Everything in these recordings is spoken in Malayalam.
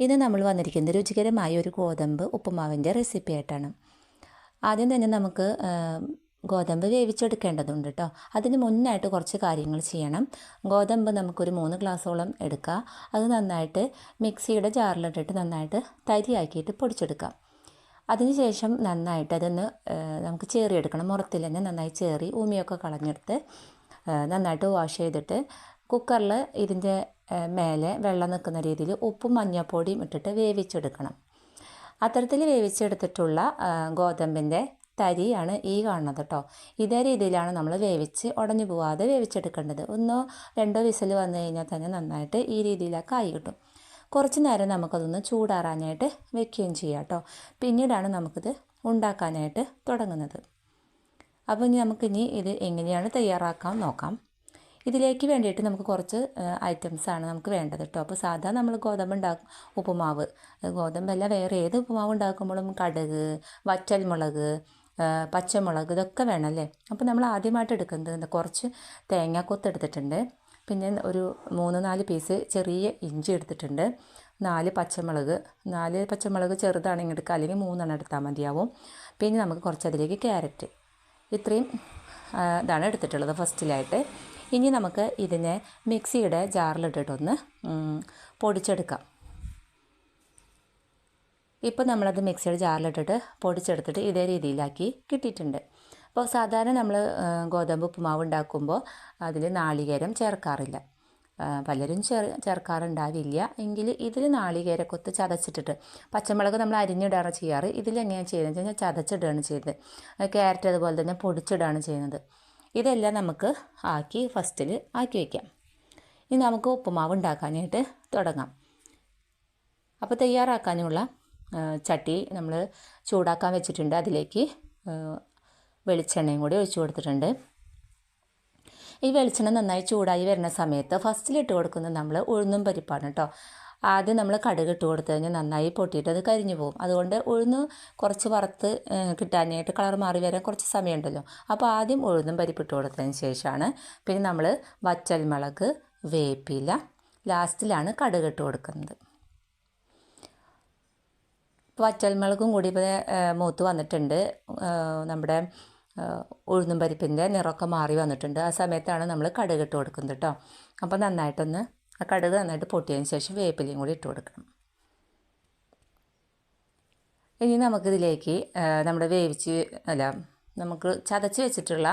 ഇത് നമ്മൾ വന്നിരിക്കുന്നത് രുചികരമായ ഒരു ഗോതമ്പ് ഉപ്പുമാവിന്റെ റെസിപ്പി ആയിട്ടാണ്. ആദ്യം തന്നെ നമുക്ക് ഗോതമ്പ് വേവിച്ചെടുക്കേണ്ടതുണ്ട് കേട്ടോ അതിന് മുന്നായിട്ട് കുറച്ച് കാര്യങ്ങൾ ചെയ്യണം. ഗോതമ്പ് നമുക്കൊരു മൂന്ന് ഗ്ലാസ്സോളം എടുക്കുക അത് നന്നായിട്ട് മിക്സിയുടെ ജാറിലിട്ടിട്ട് നന്നായിട്ട് തരിയാക്കിയിട്ട് പൊടിച്ചെടുക്കാം. അതിനുശേഷം നന്നായിട്ട് അതൊന്ന് നമുക്ക് ചേറിയെടുക്കണം. മുറത്തിൽ തന്നെ നന്നായി ചേറി ഉമിയൊക്കെ കളഞ്ഞെടുത്ത് നന്നായിട്ട് വാഷ് ചെയ്തിട്ട് കുക്കറിൽ ഇതിന്റെ മേലെ വെള്ളം നിൽക്കുന്ന രീതിയിൽ ഉപ്പും മഞ്ഞൾപ്പൊടിയും ഇട്ടിട്ട് വേവിച്ചെടുക്കണം. അത്തരത്തിൽ വേവിച്ചെടുത്തിട്ടുള്ള ഗോതമ്പിന്റെ തരിയാണ് ഈ കാണുന്നത് കേട്ടോ. ഇതേ രീതിയിലാണ് നമ്മൾ വേവിച്ച് ഉടഞ്ഞു പോവാതെ വേവിച്ചെടുക്കേണ്ടത്. ഒന്നോ രണ്ടോ വിസിൽ വന്നു കഴിഞ്ഞാൽ തന്നെ നന്നായിട്ട് ഈ രീതിയിലൊക്കെ ആയി കിട്ടും. കുറച്ച് നേരം നമുക്കതൊന്ന് ചൂടാറാനായിട്ട് വെക്കുകയും ചെയ്യാം കേട്ടോ. പിന്നീടാണ് നമുക്കിത് ഉണ്ടാക്കാനായിട്ട് തുടങ്ങുന്നത്. അപ്പോൾ ഇനി നമുക്കിനി ഇത് എങ്ങനെയാണ് തയ്യാറാക്കാൻ നോക്കാം. ഇതിലേക്ക് വേണ്ടിയിട്ട് നമുക്ക് കുറച്ച് ഐറ്റംസാണ് നമുക്ക് വേണ്ടത് കേട്ടോ അപ്പോൾ സാധാ നമ്മൾ ഗോതമ്പ് ഉണ്ടാക്കും ഉപ്പുമാവ്. ഗോതമ്പല്ല വേറെ ഏത് ഉപ്പുമാവ് ഉണ്ടാക്കുമ്പോഴും കടുക് വറ്റൽമുളക് പച്ചമുളക് ഇതൊക്കെ വേണം അല്ലേ? അപ്പോൾ നമ്മൾ ആദ്യമായിട്ട് എടുക്കുന്നത് കുറച്ച് തേങ്ങാക്കൊത്ത് എടുത്തിട്ടുണ്ട്. പിന്നെ ഒരു മൂന്ന് നാല് പീസ് ചെറിയ ഇഞ്ചി എടുത്തിട്ടുണ്ട്. നാല് പച്ചമുളക്. നാല് പച്ചമുളക് ചെറുതാണെങ്കിൽ എടുക്കുക. അല്ലെങ്കിൽ മൂന്നെണ്ണം എടുത്താൽ മതിയാവും. പിന്നെ നമുക്ക് കുറച്ച് അതിലേക്ക് ക്യാരറ്റ്. ഇത്രയും ഇതാണ് എടുത്തിട്ടുള്ളത് ഫസ്റ്റിലായിട്ട്. ഇനി നമുക്ക് ഇതിനെ മിക്സിയുടെ ജാറിലിട്ടിട്ടൊന്ന് പൊടിച്ചെടുക്കാം. ഇപ്പോൾ നമ്മളത് മിക്സിയുടെ ജാറിലിട്ടിട്ട് പൊടിച്ചെടുത്തിട്ട് ഇതേ രീതിയിലാക്കി കിട്ടിയിട്ടുണ്ട്. അപ്പോൾ സാധാരണ നമ്മൾ ഗോതമ്പ് ഉപ്പുമാവ് ഉണ്ടാക്കുമ്പോൾ അതിൽ നാളികേരം ചേർക്കാറില്ല. പലരും ചേർ ചേർക്കാറുണ്ടാവില്ല. എങ്കിൽ ഇതിൽ നാളികേരക്കൊത്ത് ചതച്ചിട്ടിട്ട് പച്ചമുളക് നമ്മൾ അരിഞ്ഞിടാറ് ചെയ്യാറ്. ഇതിലെങ്ങനെയാണ് ചെയ്യുന്നത് വെച്ചാൽ ചതച്ചിടുകയാണ് ചെയ്യുന്നത്. ക്യാരറ്റ് അതുപോലെ തന്നെ പൊടിച്ചിടുകയാണ് ചെയ്യുന്നത്. ഇതെല്ലാം നമുക്ക് ആക്കി ഫസ്റ്റിൽ ആക്കി വയ്ക്കാം ഇനി നമുക്ക് ഉപ്പുമാവ് ഉണ്ടാക്കാനായിട്ട് തുടങ്ങാം. അപ്പോൾ തയ്യാറാക്കാനുള്ള ചട്ടി നമ്മൾ ചൂടാക്കാൻ വെച്ചിട്ടുണ്ട്. അതിലേക്ക് വെളിച്ചെണ്ണയും കൂടി ഒഴിച്ചു കൊടുത്തിട്ടുണ്ട്. ഈ വെളിച്ചെണ്ണ നന്നായി ചൂടായി വരുന്ന സമയത്ത് ഫസ്റ്റിലിട്ട് കൊടുക്കുന്നത് നമ്മൾ ഉഴുന്നും പരിപ്പാണ് കേട്ടോ ആദ്യം നമ്മൾ കടുക് ഇട്ട് കൊടുത്തു കഴിഞ്ഞാൽ നന്നായി പൊട്ടിയിട്ട് അത് കരിഞ്ഞു പോകും. അതുകൊണ്ട് ഉഴുന്ന് കുറച്ച് വറുത്ത് കിട്ടാനായിട്ട് കളർ മാറി വരാൻ കുറച്ച് സമയമുണ്ടല്ലോ. അപ്പോൾ ആദ്യം ഉഴുന്നും പരിപ്പിട്ട് കൊടുത്തതിന് ശേഷമാണ് പിന്നെ നമ്മൾ വറ്റൽമുളക് വേപ്പില ലാസ്റ്റിലാണ് കടുക് ഇട്ട് കൊടുക്കുന്നത്. വച്ചൽമുളകും കൂടി മൂത്ത് വന്നിട്ടുണ്ട്. നമ്മുടെ ഉഴുന്നും പരിപ്പിന്റെ നിറമൊക്കെ മാറി വന്നിട്ടുണ്ട്. ആ സമയത്താണ് നമ്മൾ കടുക് ഇട്ട് കൊടുക്കുന്നത് കേട്ടോ. അപ്പോൾ നന്നായിട്ടൊന്ന് ആ കടുക് നന്നായിട്ട് പൊട്ടിയതിന് ശേഷം വേപ്പിലയും കൂടി ഇട്ട് കൊടുക്കണം. ഇനി നമുക്കിതിലേക്ക് നമ്മുടെ വേവിച്ച് അല്ല നമുക്ക് ചതച്ച് വെച്ചിട്ടുള്ള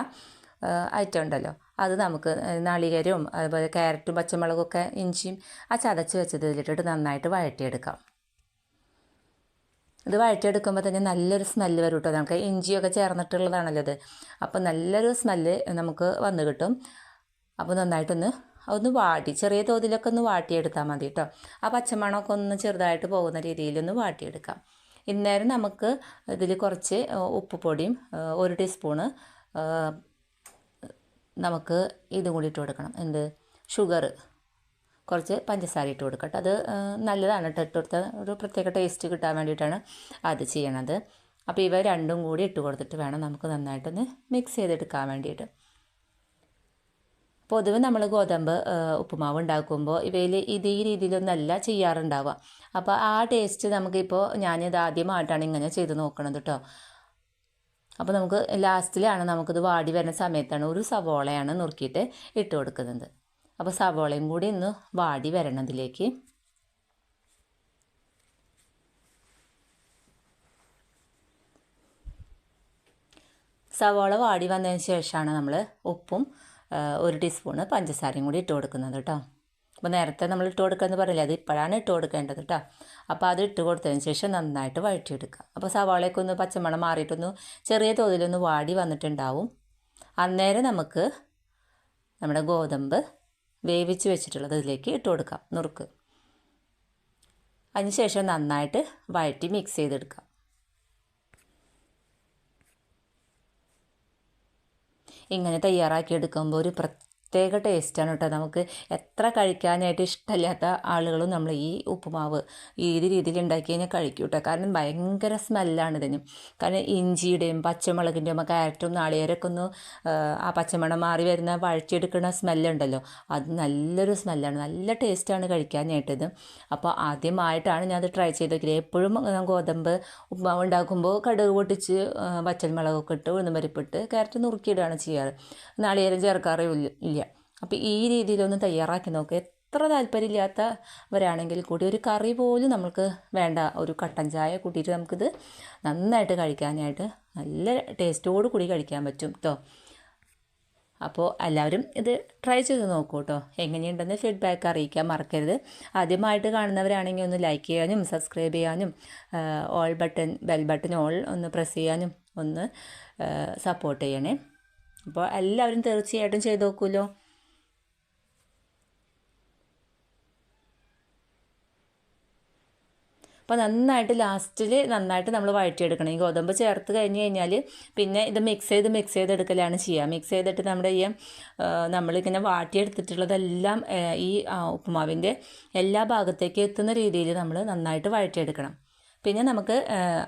ഐറ്റം ഉണ്ടല്ലോ. അത് നമുക്ക് നാളികേരവും അതുപോലെ ക്യാരറ്റും പച്ചമുളകൊക്കെ ഇഞ്ചിയും ആ ചതച്ച് വെച്ചത് ഇതിലിട്ടിട്ട് നന്നായിട്ട് വഴറ്റിയെടുക്കാം. ഇത് വഴറ്റിയെടുക്കുമ്പോൾ തന്നെ നല്ലൊരു സ്മെല്ല് വരും കേട്ടോ. നമുക്ക് ഇഞ്ചിയൊക്കെ ചേർന്നിട്ടുള്ളതാണല്ലോ ഇത്. അപ്പോൾ നല്ലൊരു സ്മെല്ല് നമുക്ക് വന്ന് കിട്ടും. അപ്പോൾ നന്നായിട്ടൊന്ന് ഒന്ന് വാട്ടി ചെറിയ തോതിലൊക്കെ ഒന്ന് വാട്ടിയെടുത്താൽ മതി കേട്ടോ ആ പച്ചമണമൊക്കെ ഒന്ന് ചെറുതായിട്ട് പോകുന്ന രീതിയിലൊന്ന് വാട്ടിയെടുക്കാം. ഇന്നേരം നമുക്ക് ഇതിൽ കുറച്ച് ഉപ്പുപൊടിയും പൊടിയും ഒരു ടീസ്പൂണ് നമുക്ക് ഇതും കൂടി ഇട്ട് കൊടുക്കണം. എന്ത്? ഷുഗർ. കുറച്ച് പഞ്ചസാര ഇട്ട് കൊടുക്കട്ടെ. അത് നല്ലതാണ് കേട്ടോ ഇട്ട് കൊടുത്ത ഒരു പ്രത്യേക ടേസ്റ്റ് കിട്ടാൻ വേണ്ടിയിട്ടാണ് അത് ചെയ്യണത്. അപ്പോൾ ഇവ രണ്ടും കൂടി ഇട്ട് കൊടുത്തിട്ട് വേണം നമുക്ക് നന്നായിട്ടൊന്ന് മിക്സ് ചെയ്തെടുക്കാൻ വേണ്ടിയിട്ട്. പൊതുവെ നമ്മൾ ഗോതമ്പ് ഉപ്പുമാവ് ഉണ്ടാക്കുമ്പോൾ ഇവയിൽ ഇത് രീതിയിലൊന്നല്ല ചെയ്യാറുണ്ടാവുക. അപ്പോൾ ആ ടേസ്റ്റ് നമുക്കിപ്പോൾ ഞാനിത് ആദ്യമായിട്ടാണ് ഇങ്ങനെ ചെയ്ത് നോക്കണത് കേട്ടോ അപ്പോൾ നമുക്ക് ലാസ്റ്റിലാണ് നമുക്കിത് വാടി വരുന്ന സമയത്താണ് ഒരു സവോളയാണ് നുറുക്കിയിട്ട് ഇട്ട് കൊടുക്കുന്നത്. അപ്പോൾ സവോളയും കൂടി ഒന്ന് വാടി വരണതിലേക്ക് സവോള വാടി വന്നതിന് ശേഷമാണ് നമ്മൾ ഉപ്പും ഒരു ടീസ്പൂണ് പഞ്ചസാരയും കൂടി ഇട്ട് കൊടുക്കുന്നത് കേട്ടോ. അപ്പോൾ നേരത്തെ നമ്മൾ ഇട്ട് കൊടുക്കുകയെന്ന് പറയില്ല അത് ഇപ്പോഴാണ് ഇട്ട് കൊടുക്കേണ്ടത് കേട്ടോ. അപ്പോൾ അത് ഇട്ട് കൊടുത്തതിന് ശേഷം നന്നായിട്ട് വഴറ്റിയെടുക്കുക. അപ്പോൾ സവാളയൊക്കെ ഒന്ന് പച്ചമണം മാറിയിട്ടൊന്ന് ചെറിയ തോതിലൊന്ന് വാടി വന്നിട്ടുണ്ടാവും. അന്നേരം നമുക്ക് നമ്മുടെ ഗോതമ്പ് വേവിച്ച് വെച്ചിട്ടുള്ളത് ഇതിലേക്ക് ഇട്ട് കൊടുക്കാം നുറുക്ക്. അതിനുശേഷം നന്നായിട്ട് വഴറ്റി മിക്സ് ചെയ്തെടുക്കാം ഇങ്ങനെ തയ്യാറാക്കി എടുക്കുമ്പോൾ ഒരു പ്രത്യേക ടേസ്റ്റാണ് കേട്ടോ. നമുക്ക് എത്ര കഴിക്കാനായിട്ട് ഇഷ്ടമില്ലാത്ത ആളുകളും നമ്മൾ ഈ ഉപ്പുമാവ് ഏത് രീതിയിൽ ഉണ്ടാക്കി കഴിഞ്ഞാൽ കഴിക്കും കേട്ടോ. കാരണം ഭയങ്കര സ്മെല്ലാണ് ഇതിന്. കാരണം ഇഞ്ചിയുടെയും പച്ചമുളകിന്റെയും ക്യാരറ്റും നാളികേരമൊക്കെ ഒന്ന് ആ പച്ചമണം മാറി വരുന്ന വഴച്ചെടുക്കുന്ന സ്മെല്ലുണ്ടല്ലോ. അത് നല്ലൊരു സ്മെല്ലാണ്. നല്ല ടേസ്റ്റാണ് കഴിക്കാനായിട്ടത്. അപ്പോൾ ആദ്യമായിട്ടാണ് ഞാൻ ട്രൈ ചെയ്ത് നോക്കിയത് എപ്പോഴും ഗോതമ്പ് ഉപ്പുമാവ് ഉണ്ടാക്കുമ്പോൾ കടുക് പൊട്ടിച്ച് പച്ചമുളകൊക്കെ ഇട്ട് ഉഴുന്നുമരിപ്പിട്ട് ക്യാരറ്റ് നുറുക്കിയിടുകയാണ് ചെയ്യാറ്. നാളികേരം ചേർക്കാറേ ഇല്ല. അപ്പോൾ ഈ രീതിയിലൊന്ന് തയ്യാറാക്കി നോക്കുക എത്ര താല്പര്യമില്ലാത്തവരാണെങ്കിൽ കൂടി ഒരു കറി പോലും നമുക്ക് വേണ്ട. ഒരു കട്ടൻ ചായ കൂട്ടിയിട്ട് നമുക്കിത് നന്നായിട്ട് കഴിക്കാനായിട്ട് നല്ല ടേസ്റ്റോട് കൂടി കഴിക്കാൻ പറ്റും കേട്ടോ അപ്പോൾ എല്ലാവരും ഇത് ട്രൈ ചെയ്ത് നോക്കൂ കേട്ടോ എങ്ങനെയുണ്ടെന്ന് ഫീഡ്ബാക്ക് അറിയിക്കാൻ മറക്കരുത്. ആദ്യമായിട്ട് കാണുന്നവരാണെങ്കിൽ ഒന്ന് ലൈക്ക് ചെയ്യാനും സബ്സ്ക്രൈബ് ചെയ്യാനും all button bell button all ഒന്ന് പ്രസ് ചെയ്യാനും ഒന്ന് സപ്പോർട്ട് ചെയ്യണേ. അപ്പോൾ എല്ലാവരും തീർച്ചയായിട്ടും ചെയ്ത് നോക്കുമല്ലോ അപ്പോൾ നന്നായിട്ട് ലാസ്റ്റിൽ നന്നായിട്ട് നമ്മൾ വഴറ്റിയെടുക്കണം. ഈ ഗോതമ്പ് ചേർത്ത് കഴിഞ്ഞ് കഴിഞ്ഞാൽ പിന്നെ ഇത് മിക്സ് ചെയ്ത് മിക്സ് ചെയ്തെടുക്കലാണ് ചെയ്യുക മിക്സ് ചെയ്തിട്ട് നമ്മുടെ ഈ നമ്മളിങ്ങനെ വാട്ടിയെടുത്തിട്ടുള്ളതെല്ലാം ഈ ഉപ്പുമാവിന്റെ എല്ലാ ഭാഗത്തേക്ക് എത്തുന്ന രീതിയിൽ നമ്മൾ നന്നായിട്ട് വഴറ്റിയെടുക്കണം. പിന്നെ നമുക്ക്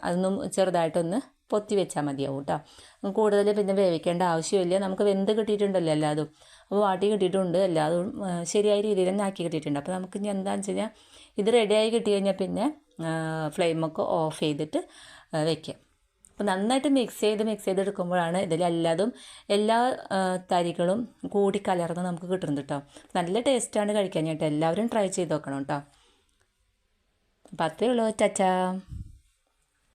അതൊന്നും ചെറുതായിട്ടൊന്ന് പൊത്തി വെച്ചാൽ മതിയാവും കേട്ടോ കൂടുതൽ പിന്നെ വേവിക്കേണ്ട ആവശ്യമില്ല. നമുക്ക് വെന്ത് കിട്ടിയിട്ടുണ്ടല്ലോ എല്ലാതും. അപ്പോൾ വാട്ടി കിട്ടിയിട്ടുണ്ട്. എല്ലാതും ശരിയായ രീതിയിൽ തന്നെ ആക്കി കിട്ടിയിട്ടുണ്ട്. അപ്പോൾ നമുക്ക് ഇനി എന്താണെന്ന് വെച്ച് കഴിഞ്ഞാൽ ഇത് റെഡിയായി കിട്ടി കഴിഞ്ഞാൽ പിന്നെ ഫ്ലെയിമൊക്കെ ഓഫ് ചെയ്തിട്ട് വെക്കാം. അപ്പോൾ നന്നായിട്ട് മിക്സ് ചെയ്ത് മിക്സ് ചെയ്തെടുക്കുമ്പോഴാണ് ഇതിലെല്ലാതും എല്ലാ തരികളും കൂടി കലർന്ന് നമുക്ക് കിട്ടുന്നത് കേട്ടോ നല്ല ടേസ്റ്റാണ് കഴിക്കാൻ. കേട്ടോ എല്ലാവരും ട്രൈ ചെയ്ത് നോക്കണം കേട്ടോ Hasta luego, chao, chao.